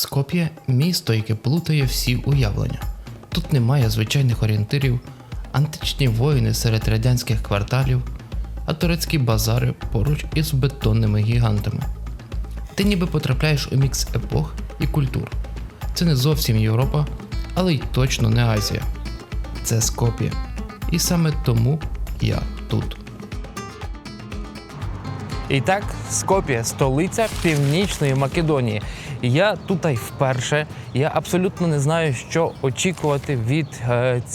Скоп'є місто, яке плутає всі уявлення. Тут немає звичайних орієнтирів, античні воїни серед радянських кварталів, а турецькі базари поруч із бетонними гігантами. Ти ніби потрапляєш у мікс епох і культур. Це не зовсім Європа, але й точно не Азія. Це Скоп'є. І саме тому я тут. І так, Скопія, столиця Північної Македонії. Я тут вперше. Я абсолютно не знаю, що очікувати від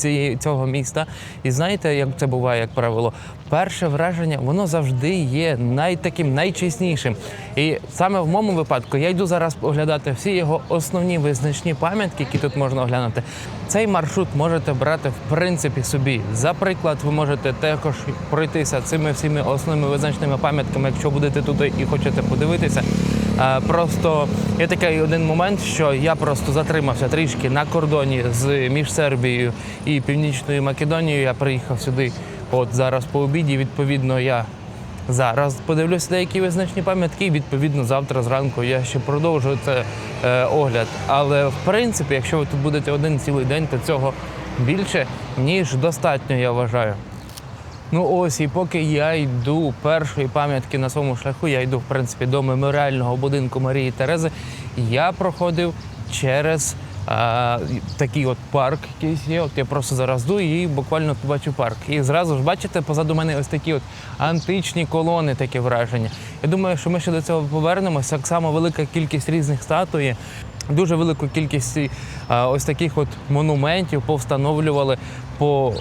е, цього міста. І знаєте, як це буває, як правило, перше враження воно завжди є най, таким найчеснішим. І саме в моєму випадку я йду зараз оглядати всі його основні визначні пам'ятки, які тут можна оглянути. Цей маршрут можете брати в принципі собі. За приклад, ви можете також пройтися цими всіми основними визначними пам'ятками, якщо будете туди і хочете подивитися. Е, Просто є такий один момент, що я просто затримався трішки на кордоні з між Сербією і Північною Македонією. Я приїхав сюди. От зараз по обіді. Відповідно, я зараз подивлюся деякі визначні пам'ятки. і, Відповідно, завтра зранку я ще продовжу це е, огляд. Але в принципі, якщо ви тут будете один цілий день, то цього більше ніж достатньо, я вважаю. Ну ось, і поки я йду першої пам'ятки на своєму шляху, я йду в принципі до меморіального будинку Марії Терези. Я проходив через а, такий от парк, якийсь є. От я просто зараз йду і буквально бачу парк. І зразу ж бачите, позаду мене ось такі от античні колони, таке враження. Я думаю, що ми ще до цього повернемося. Так само велика кількість різних статуї. Дуже велику кількість е, ось таких от монументів повстановлювали по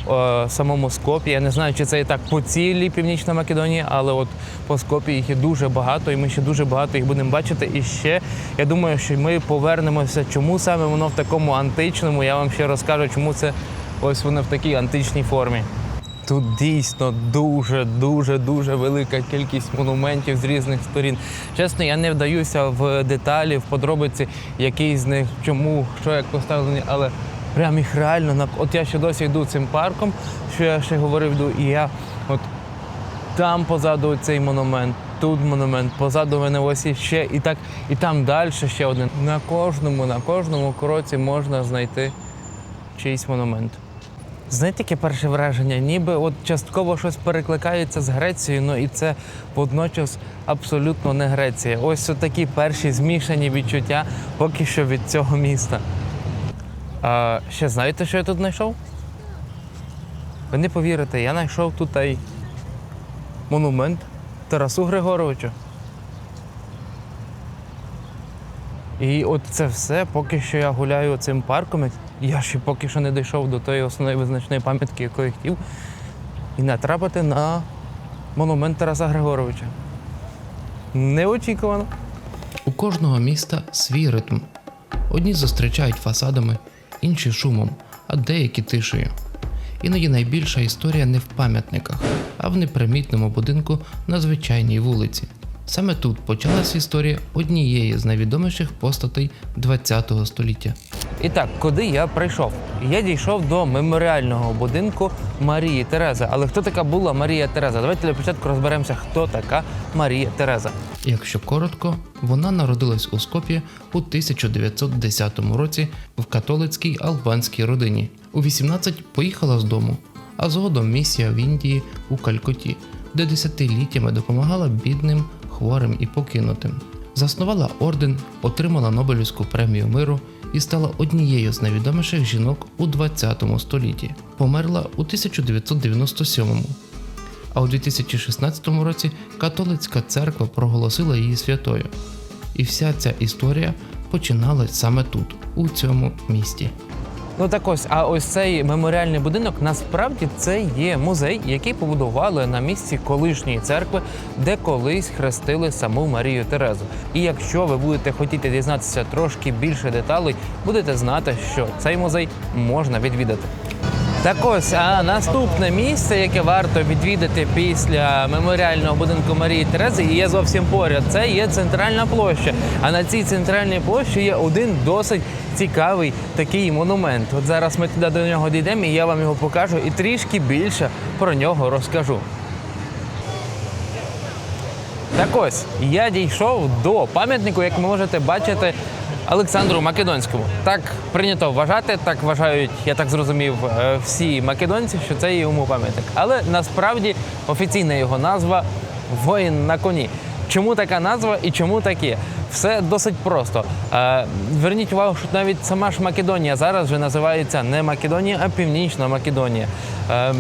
е, самому Скопі. Я не знаю, чи це і так по цілій Північній Македонії, але от по Скопі їх є дуже багато, і ми ще дуже багато їх будемо бачити. І ще я думаю, що ми повернемося. Чому саме воно в такому античному? Я вам ще розкажу, чому це ось воно в такій античній формі. Тут дійсно дуже, дуже, дуже велика кількість монументів з різних сторін. Чесно, я не вдаюся в деталі, в подробиці, який з них, чому, що як поставлені, але прям їх реально на от я ще досі йду цим парком, що я ще говорив, йду, і я от там позаду цей монумент, тут монумент, позаду мене ось іще, і так, і там далі ще один. На кожному, на кожному кроці можна знайти чийсь монумент. Знаєте, яке перше враження? Ніби от частково щось перекликається з Грецією, ну і це водночас абсолютно не Греція. Ось такі перші змішані відчуття поки що від цього міста. А, ще знаєте, що я тут знайшов? Ви не повірите, я знайшов тут монумент Тарасу Григоровичу. І от це все, поки що я гуляю цим парком. Я ще поки що не дійшов до тої основної визначної пам'ятки, яку я хотів, і натрапити на монумент Тараса Григоровича. Неочікувано. У кожного міста свій ритм. Одні зустрічають фасадами, інші шумом, а деякі тишею. Іноді найбільша історія не в пам'ятниках, а в непримітному будинку на звичайній вулиці. Саме тут почалась історія однієї з найвідоміших постатей ХХ століття. І так, куди я прийшов? Я дійшов до меморіального будинку Марії Терези. Але хто така була Марія Тереза? Давайте для початку розберемося, хто така Марія Тереза. Якщо коротко, вона народилась у Скоп'ї у 1910 році в католицькій албанській родині. У 18 поїхала з дому, а згодом місія в Індії у Калькоті, де десятиліттями допомагала бідним, хворим і покинутим. Заснувала орден, отримала Нобелівську премію миру і стала однією з найвідоміших жінок у 20 столітті. Померла у 1997 а у 2016 році католицька церква проголосила її святою. І вся ця історія починалась саме тут, у цьому місті. Ну так ось, а ось цей меморіальний будинок насправді це є музей, який побудували на місці колишньої церкви, де колись хрестили саму Марію Терезу. І якщо ви будете хотіти дізнатися трошки більше деталей, будете знати, що цей музей можна відвідати. Так ось, а наступне місце, яке варто відвідати після меморіального будинку Марії Терези, і є зовсім поряд. Це є центральна площа. А на цій центральній площі є один досить цікавий такий монумент. От зараз ми туди до нього дійдемо, і я вам його покажу і трішки більше про нього розкажу. Так ось, я дійшов до пам'ятнику, як ви можете бачити, Олександру Македонському. Так прийнято вважати, так вважають, я так зрозумів, е, всі македонці, що це йому пам'ятник. Але насправді офіційна його назва воїн на коні. Чому така назва і чому таке? Все досить просто. Е, Зверніть увагу, що навіть сама ж Македонія зараз вже називається не Македонія, а Північна Македонія. Е,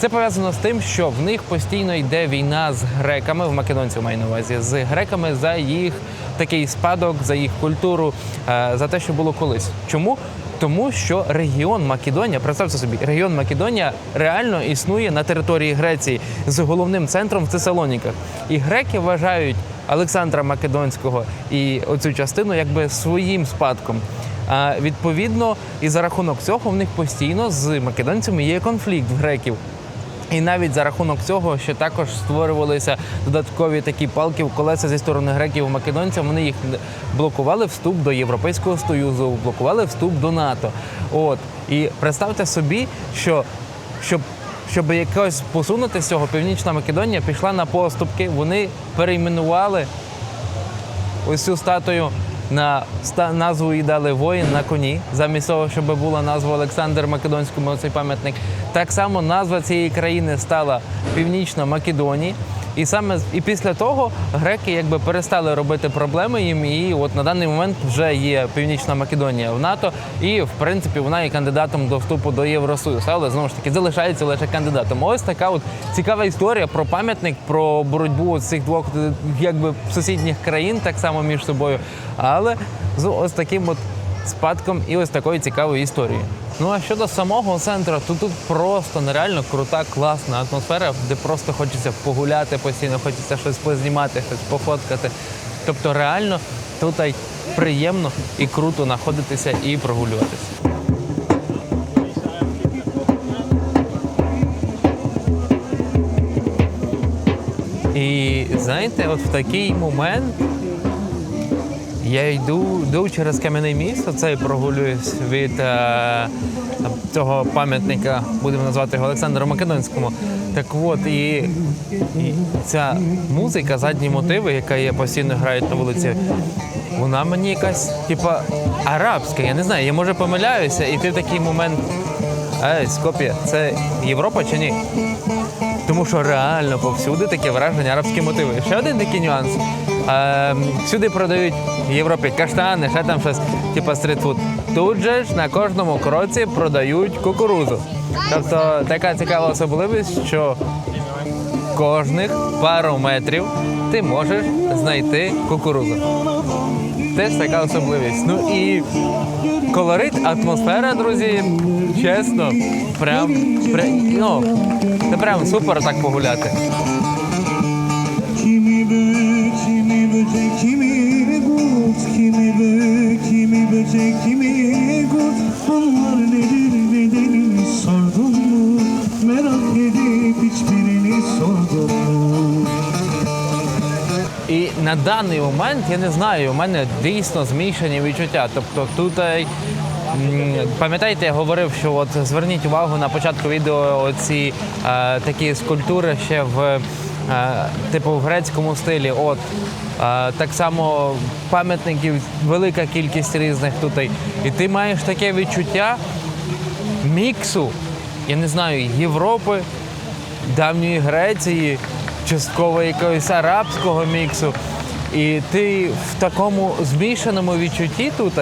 Це пов'язано з тим, що в них постійно йде війна з греками, в македонців маю на увазі, з греками за їх такий спадок, за їх культуру, е, за те, що було колись. Чому? Тому що регіон Македонія, представте собі, регіон Македонія реально існує на території Греції з головним центром в Тесалоніках. І греки вважають Олександра Македонського і оцю частину якби своїм спадком. А відповідно, і за рахунок цього в них постійно з македонцями є конфлікт в греків. І навіть за рахунок цього, що також створювалися додаткові такі палки в колеса зі сторони греків македонцям, вони їх блокували вступ до Європейського Союзу, блокували вступ до НАТО. От і представте собі, що щоб щоб якось посунути з цього, Північна Македонія пішла на поступки. Вони перейменували ось цю статую на назву їй дали воїн на коні, замість того, щоб була назва Олександр Македонському, цей пам'ятник. Так само назва цієї країни стала Північна Македонія. І саме і після того греки якби перестали робити проблеми їм. І от на даний момент вже є Північна Македонія в НАТО, і в принципі вона є кандидатом до вступу до Євросоюзу, але знову ж таки залишається лише кандидатом. Ось така от цікава історія про пам'ятник, про боротьбу цих двох е, якби сусідніх країн, так само між собою, але з ось таким от спадком і ось такою цікавою історією. Ну а щодо самого центру, то тут просто нереально крута, класна атмосфера, де просто хочеться погуляти постійно, хочеться щось познімати, щось пофоткати. Тобто реально тут приємно і круто знаходитися і прогулюватися. І знаєте, от в такий момент я йду, йду через кам'яне місто, це прогулююсь від е, цього пам'ятника, будемо назвати його Олександру Македонському. Так от, і, і ця музика, задні мотиви, яка є постійно грають на вулиці, вона мені якась, типа, арабська. Я не знаю, я може помиляюся, і ти в такий момент. Ей, Скоп'є, це Європа чи ні? Тому що реально повсюди таке враження арабські мотиви. Ще один такий нюанс. Е, всюди продають в Європі каштани, ще там щось, типу стрітфуд. Тут же ж на кожному кроці продають кукурузу. Тобто така цікава особливість, що кожних пару метрів ти можеш знайти кукурузу. Теж така особливість. Ну і колорит, атмосфера, друзі, чесно, прям, прям ну, це прям супер так погуляти. На даний момент я не знаю, у мене дійсно змішані відчуття. Тобто тут. е, Пам'ятаєте, я говорив, що от зверніть увагу на початку відео оці е, такі скульптури ще в е, типу в грецькому стилі. От е, так само пам'ятників велика кількість різних тут. І ти маєш таке відчуття міксу, я не знаю, Європи, давньої Греції, частково якогось арабського міксу. І ти в такому змішаному відчутті тут.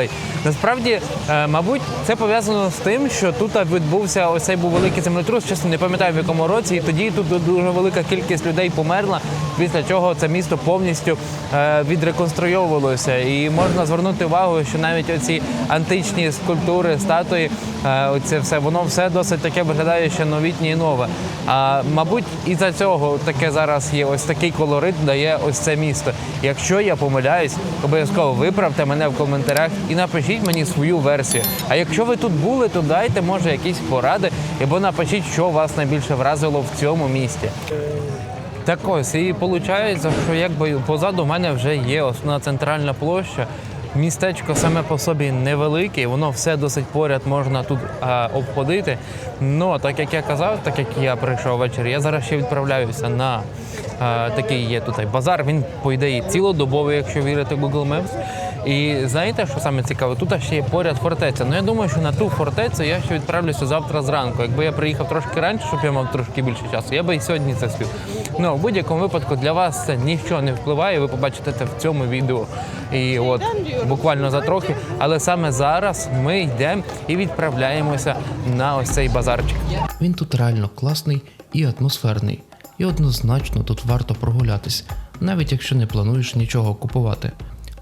Насправді, е, мабуть, це пов'язано з тим, що тут відбувся ось цей був великий землетрус, чесно не пам'ятаю в якому році, і тоді тут дуже велика кількість людей померла, після чого це місто повністю е, відреконструйовувалося. І можна звернути увагу, що навіть оці античні скульптури, статуї, е, оце все воно все досить таке виглядає ще новітнє і нове. А мабуть, і за цього таке зараз є ось такий колорит дає ось це місто. Якщо я помиляюсь, обов'язково виправте мене в коментарях і напишіть мені свою версію. А якщо ви тут були, то дайте може якісь поради, або напишіть, що вас найбільше вразило в цьому місті. Так ось, і виходить, що якби позаду мене вже є основна центральна площа. Містечко саме по собі невелике, воно все досить поряд можна тут а, обходити. Ну, так як я казав, так як я прийшов ввечері, я зараз ще відправляюся на а, такий є тут базар. Він, по ідеї, цілодобовий, якщо вірити Google Maps. І знаєте, що саме цікаве? Тут ще є поряд фортеця. Ну я думаю, що на ту фортецю я ще відправлюся завтра зранку. Якби я приїхав трошки раніше, щоб я мав трошки більше часу, я би і сьогодні це спів. Ну в будь-якому випадку для вас це нічого не впливає. Ви побачите це в цьому відео. І от буквально за трохи. Але саме зараз ми йдемо і відправляємося на ось цей базарчик. Він тут реально класний і атмосферний. І однозначно тут варто прогулятись, навіть якщо не плануєш нічого купувати.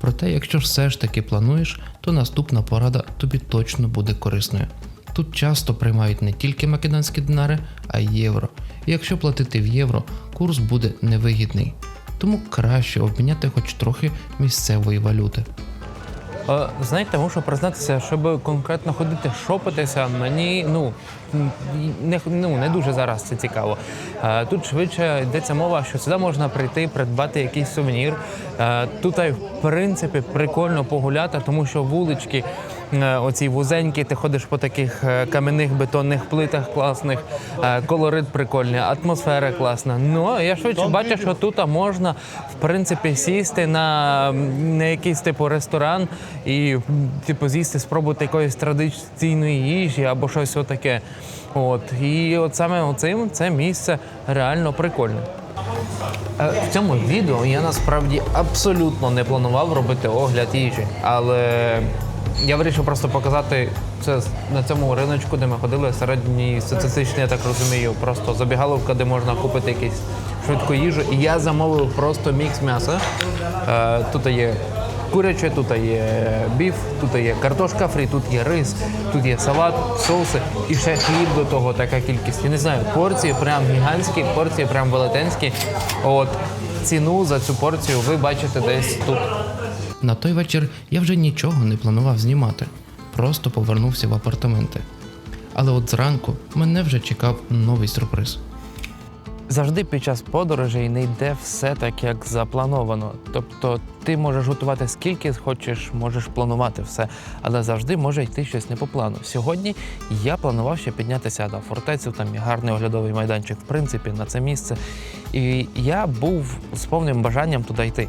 Проте, якщо все ж таки плануєш, то наступна порада тобі точно буде корисною. Тут часто приймають не тільки македонські динари, а й євро. І якщо платити в євро, курс буде невигідний. Тому краще обміняти хоч трохи місцевої валюти. Е, Знаєте, мушу признатися, щоб конкретно ходити шопитися, мені ну не, ну, не дуже зараз це цікаво. Е, Тут швидше йдеться мова, що сюди можна прийти, придбати якийсь сувенір. Е, Тут, в принципі, прикольно погуляти, тому що вулички. Е, Оці вузенькі, ти ходиш по таких е, кам'яних бетонних плитах класних, е, колорит прикольний, атмосфера класна. Ну я швидше бачу, що тут можна в принципі сісти на, на якийсь типу ресторан і типу з'їсти, спробувати якоїсь традиційної їжі або щось отаке. От і от саме оцим це місце реально прикольне. В цьому відео я насправді абсолютно не планував робити огляд їжі, але я вирішив просто показати це на цьому риночку, де ми ходили, середній статистичний, я так розумію, просто забігаловка, де можна купити якусь швидку їжу. І я замовив просто мікс м'яса. Е, Тут є куряче, тут є біф, тут є картошка фрі, тут є рис, тут є салат, соуси і ще хліб до того така кількість. Я не знаю, порції прям гігантські, порції прям велетенські. От ціну за цю порцію ви бачите десь тут. На той вечір я вже нічого не планував знімати, просто повернувся в апартаменти. Але от зранку мене вже чекав новий сюрприз. Завжди під час подорожей не йде все так, як заплановано. Тобто ти можеш готувати скільки хочеш, можеш планувати все, але завжди може йти щось не по плану. Сьогодні я планував ще піднятися на фортецю, там є гарний оглядовий майданчик, в принципі, на це місце. І я був з повним бажанням туди йти.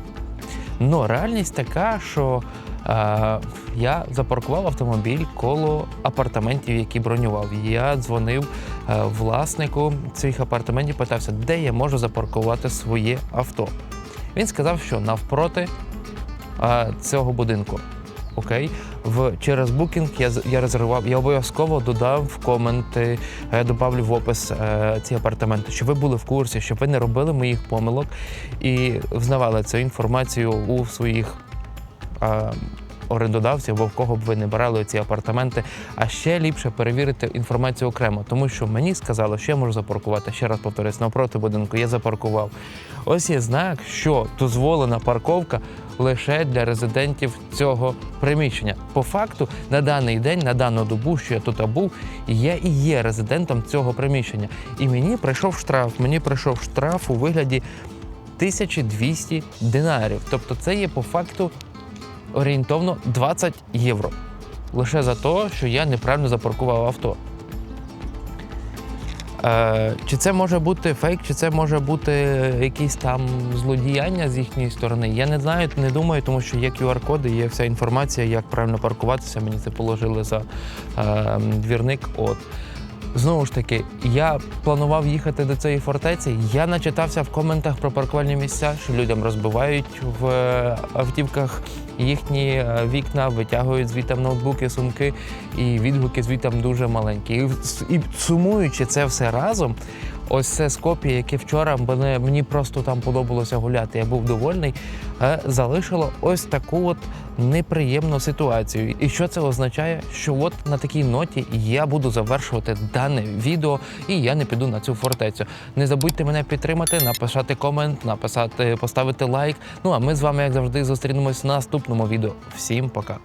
Ну, реальність така, що е, я запаркував автомобіль коло апартаментів, які бронював. Я дзвонив е, власнику цих апартаментів, питався, де я можу запаркувати своє авто. Він сказав, що навпроти е, цього будинку. Окей, в через букінг я я резервував. Я обов'язково додав в коменти, е, добавлю в опис е, ці апартаменти, щоб ви були в курсі, щоб ви не робили моїх помилок і взнавали цю інформацію у своїх е, орендодавців або в кого б ви не брали ці апартаменти. А ще ліпше перевірити інформацію окремо, тому що мені сказали, що я можу запаркувати. Ще раз повторюсь, навпроти будинку я запаркував. Ось є знак, що дозволена парковка лише для резидентів цього приміщення. По факту, на даний день, на дану добу, що я тут був, я і є резидентом цього приміщення. І мені прийшов штраф. Мені прийшов штраф у вигляді 1200 динарів. Тобто, це є по факту орієнтовно 20 євро. Лише за те, що я неправильно запаркував авто. Е, чи це може бути фейк, чи це може бути якісь там злодіяння з їхньої сторони? Я не знаю, не думаю, тому що є QR-коди, є вся інформація, як правильно паркуватися. Мені це положили за е, двірник. От. Знову ж таки, я планував їхати до цієї фортеці. Я начитався в коментах про паркувальні місця, що людям розбивають в е, автівках їхні е, вікна, витягують звітам ноутбуки, сумки, і відгуки звітам дуже маленькі. І, і сумуючи це все разом, ось це Скоп'є, яке вчора мене, мені просто там подобалося гуляти. Я був довольний, е, залишило ось таку от неприємну ситуацію. І що це означає? Що от на такій ноті я буду завершувати дане відео, і я не піду на цю фортецю. Не забудьте мене підтримати, написати комент, написати, поставити лайк. Ну а ми з вами, як завжди, зустрінемось в наступному відео. Всім пока.